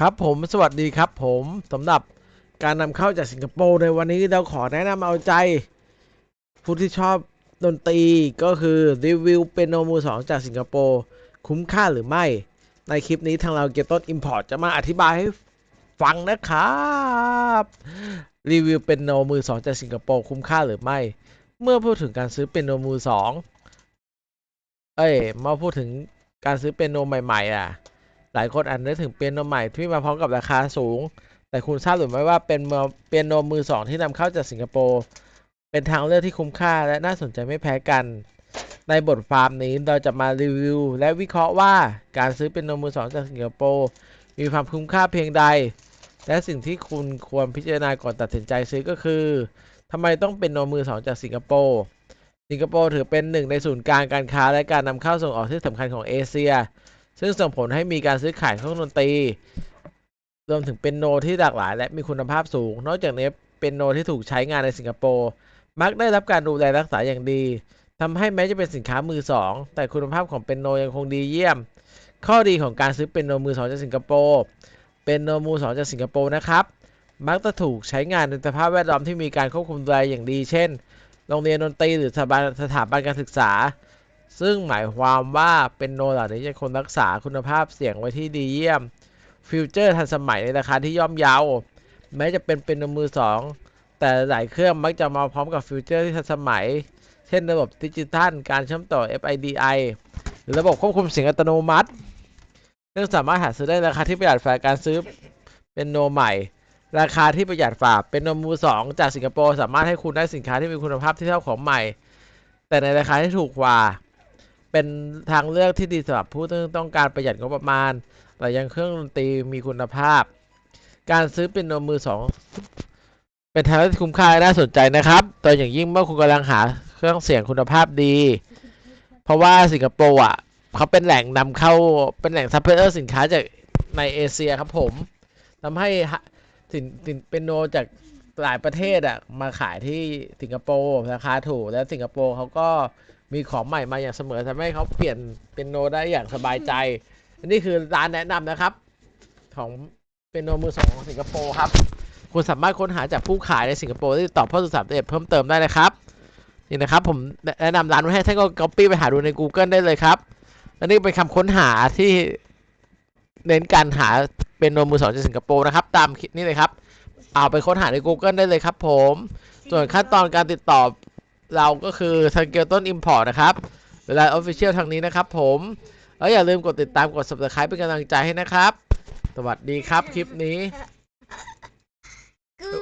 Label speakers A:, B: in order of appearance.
A: ครับผมสวัสดีครับผมสำหรับการนำเข้าจากสิงคโปร์ในวันนี้เราขอแนะนำเอาใจ ผู้ที่ชอบดนตรีก็คือรีวิวเป็นโนมือสองจากสิงคโปร์คุ้มค่าหรือไม่ ในคลิปนี้ทางเราเก็บต้น Import จะมาอธิบายให้ฟังนะครับรีวิวเป็นโนมือสองจากสิงคโปร์คุ้มค่าหรือไม่ เมื่อพูดถึงการซื้อเป็นโนมือสองเอ้ยมาพูดถึงการซื้อเป็นโนใหม่ ๆ อะ หลายคนอาจนึกถึงเปียโนใหม่ที่มาพร้อมกับราคาสูง แต่คุณทราบหรือไม่ว่าเป็นเมอเปียโนมือสองที่นำเข้าจากสิงคโปร์เป็นทางเลือกที่คุ้มค่าและน่าสนใจไม่แพ้กัน ในบทความนี้เราจะมารีวิว และวิเคราะห์ว่าการซื้อเปียโนมือสองจากสิงคโปร์มีความคุ้มค่าเพียงใด และสิ่งที่คุณควรพิจารณาก่อนตัดสินใจซื้อก็คือทำไมต้องเป็นโนมือสองจากสิงคโปร์สิงคโปร์ถือเป็นหนึ่งในศูนย์กลางการค้าและการนำเข้าส่งออกที่สำคัญของเอเชีย ซึ่งส่งผลให้มีการซื้อขายเครื่องดนตรีรวมถึงเป็นโนที่หลากหลาย และมีคุณภาพสูง นอกจากนี้เป็นโนที่ถูกใช้งานในสิงคโปร์มักได้รับการดูแลรักษาอย่างดีทำให้แม้จะเป็นสินค้ามือสองแต่คุณภาพของเป็นโนยังคงดีเยี่ยม ข้อดีของการซื้อเป็นโนมือสองจากสิงคโปร์เป็นโนมือสองจากสิงคโปร์นะครับมักจะถูกใช้งานในสภาพแวดล้อมที่มีการควบคุมดูแลอย่างดี เช่น โรงเรียนดนตรีหรือสถาบันสถาบันการศึกษา ซึ่งหมายความว่าเป็นโนเหล่านี้จะคงรักษาคุณภาพเสียงไว้ที่ดีเยี่ยม ฟิวเจอร์ทันสมัยในราคาที่ย่อมเยาแม้จะเป็นเป็นโนมือสองแต่หลายเครื่องมักจะมาพร้อมกับฟิวเจอร์ที่ทันสมัย เช่นระบบดิจิทัล การเชื่อมต่อ FIDI หรือระบบควบคุมเสียงอัตโนมัติซึ่งสามารถหาซื้อได้ราคาที่ประหยัดฝ่าการซื้อเป็นโนใหม่ ราคาที่ประหยัดฝ่าเป็นโนมือสองจากสิงคโปร์สามารถให้คุณได้สินค้าที่มีคุณภาพที่เท่าของใหม่ แต่ในราคาที่ถูกกว่า เป็นทางเลือกที่ดีสำหรับผู้ที่ต้องการประหยัดงบประมาณ แต่ยังเครื่องดนตรีมีคุณภาพ การซื้อเป็นโนมือสองเป็นทางเลือกที่คุ้มค่าและน่าสนใจนะครับโดยอย่างยิ่งเมื่อคุณกำลังหาเครื่องเสียงคุณภาพดี เพราะว่าสิงคโปร์อะเขาเป็นแหล่งนำเข้าเป็นแหล่งซัพพลายเออร์สินค้าจากในเอเชียครับผมทำให้สินสินเป็นโนจากหลายประเทศอะมาขายที่สิงคโปร์ราคาถูก และสิงคโปร์เขาก็ มีของใหม่มาอย่างเสมอทำให้เขาเปลี่ยนเป็นโนได้อย่างสบายใจ อันนี้คือร้านแนะนำนะครับ ของเป็นโนมือสองของสิงคโปร์ครับ คุณสามารถค้นหาจากผู้ขายในสิงคโปร์ที่ตอบข้อสอบเอ็ดเพิ่มเติมได้นะครับนี่นะครับผมแนะนำร้านไว้ให้ท่านก็ copy ไปหาดูใน Google ได้เลยครับและนี่เป็นคำค้นหาที่เน้นการหาเป็นโนมือสองจากสิงคโปร์นะครับ ตามคลิปนี้เลยครับ เอาไปค้นหาใน Google ได้เลยครับ ผม ส่วนขั้นตอนการติดต่อ เราก็คือทางเกียวต้นอิมพอร์ตนะครับเวลานอฟฟิเชียลทางนี้นะครับผมแล้วอย่าลืมกดติดตามกด subscribe เป็นกำลังใจให้นะครับ สวัสดีครับคลิปนี้